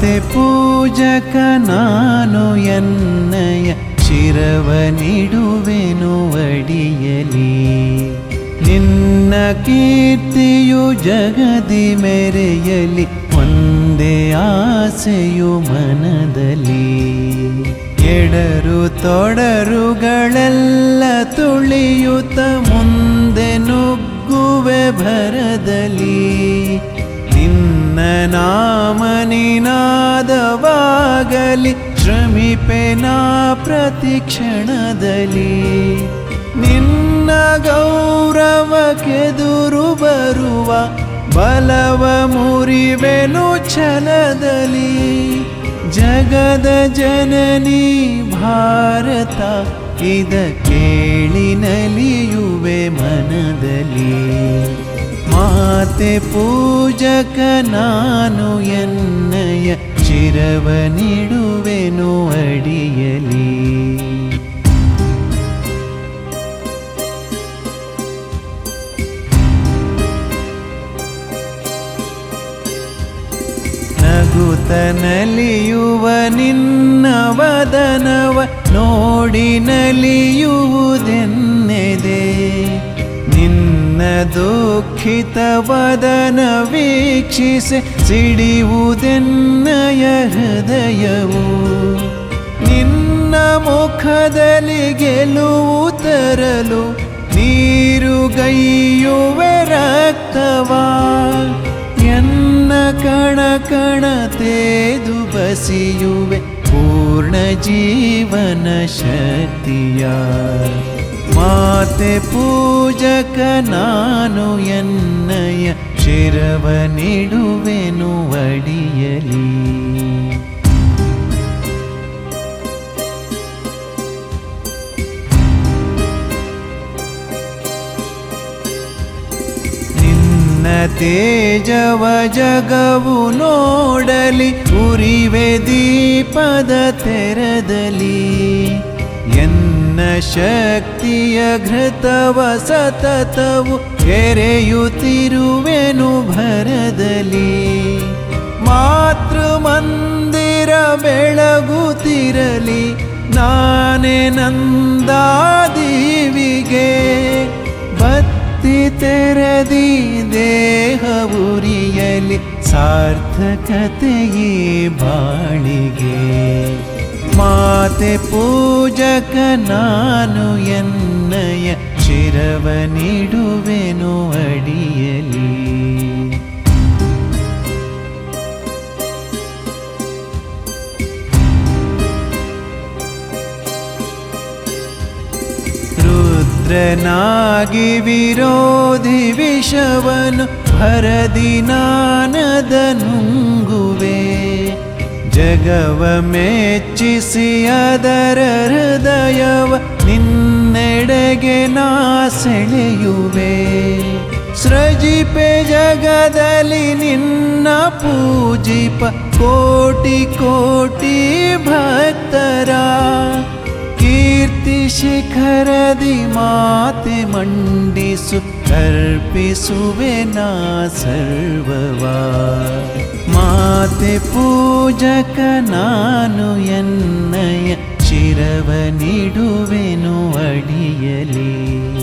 ಪೂಜಕ ನಾನು ಎನ್ನಯ ಶಿರವನಿಡುವೆನು ಅಡಿಯಲಿ. ನಿನ್ನ ಕೀರ್ತಿಯು ಜಗದಿ ಮೆರೆಯಲಿ, ಒಂದೇ ಆಸೆಯು ಮನದಲ್ಲಿ. ಎಡರು ತೊಡರುಗಳೆಲ್ಲ ತುಳಿಯುತ್ತ ಮುಂದೆ ನುಗ್ಗುವೆ ಭರದಲ್ಲಿ. ನಿನಾದವಾಗಲಿ ಶ್ರಮಿಪೆನಾ ಪ್ರತಿ ಕ್ಷಣದಲ್ಲಿ. ನಿನ್ನ ಗೌರವಕ್ಕೆದುರು ಬರುವ ಬಲವ ಮುರಿವೆನು ಛಲದಲ್ಲಿ. ಜಗದ ಜನನಿ ಭಾರತ, ಇದ ಕೇಳಿ ಮನದಲ್ಲಿ. ಮಾತೆ ಪೂಜಕ ನಾನು ಎನ್ನಯ ಚಿರವನಿಡುವೆನು ಅಡಿಯಲಿ. ನಲಿಯುವ ನಿನ್ನ ವದನವ ನೋಡಿ ನಲಿಯುವುದೆನ್ನೆದೆ ನಿನ್ನ ದುಃಖಿತ ವದನ ವೀಕ್ಷಿಸಿ ಸಿಡಿಯುವುದೆನ್ನಯ ಹೃದಯವು ನಿನ್ನ ಮುಖದಲ್ಲಿ ಗೆಲುವು ತರಲು ನೀರುಗೈಯುವ ರಕ್ತವಾ. ಎನ್ನ ಕಣ ಕಣ ತೇದು ಬಸಿಯುವೆ ಪೂರ್ಣ ಜೀವನ ಶಕ್ತಿಯ. ಮಾತೆ ಪೂಜಕ ನಾನು ಎನ್ನಯ ಶಿರವನಿಡುವೆನು ಅಡಿಯಲಿ. ನಿನ್ನ ತೇಜವ ಜಗವು ನೋಡಲಿ ಉರಿವೆ ದೀಪದ ತೆರದಲ್ಲಿ. ಎನ್ನ ಶಕ್ತಿಯ ಘೃತವ ಸತತವು ಎರೆಯುತ್ತಿರುವೆನು ಭರದಲ್ಲಿ. ಮಾತೃ ಮಂದಿರ ಬೆಳಗುತ್ತಿರಲಿ, ನಾನೇ ನಂದಾದೀವಿಗೆ ಬತ್ತಿ ತೆರದಿ ದೇಹ ಉರಿಯಲಿ, ಸಾರ್ಥಕತೆಯೇ ಬಾಳಿಗೆ ಮಾತೆ ಪೂಜಕ ನಾನು ಎನ್ನಯ ಶಿರವನಿಡುವೆನು ಅಡಿಯಲಿ ರುದ್ರನಾಗಿ ವಿರೋಧಿ ವಿಷವನು ಭರದಿ ನಾನದ ನುಂಗುವೆ ಜಗವ ಮೆಚ್ಚಿಸಿ ಅದರ ಹೃದಯವ ನಿನ್ನೆಡೆಗೆ ನಾ ಸೆಳೆಯುವೆ. ಸೃಜಿಪೆ ಜಗದಲ್ಲಿ ನಿನ್ನ ಪೂಜಿಪ ಕೋಟಿ ಕೋಟಿ ಭಕ್ತರ. ಕೀರ್ತಿ ಶಿಖರದಿ ಮಾತೆ ಮಂಡಿಸು, ಅರ್ಪಿಸುವೆ ನಾ ಸರ್ವವಾ. ಮಾತೆ ಪೂಜಕ ನಾನು ಎನ್ನಯ ಶಿರವನಿಡುವೆನು ಅಡಿಯಲಿ. ನಿನ್ನ ಕೀರ್ತಿ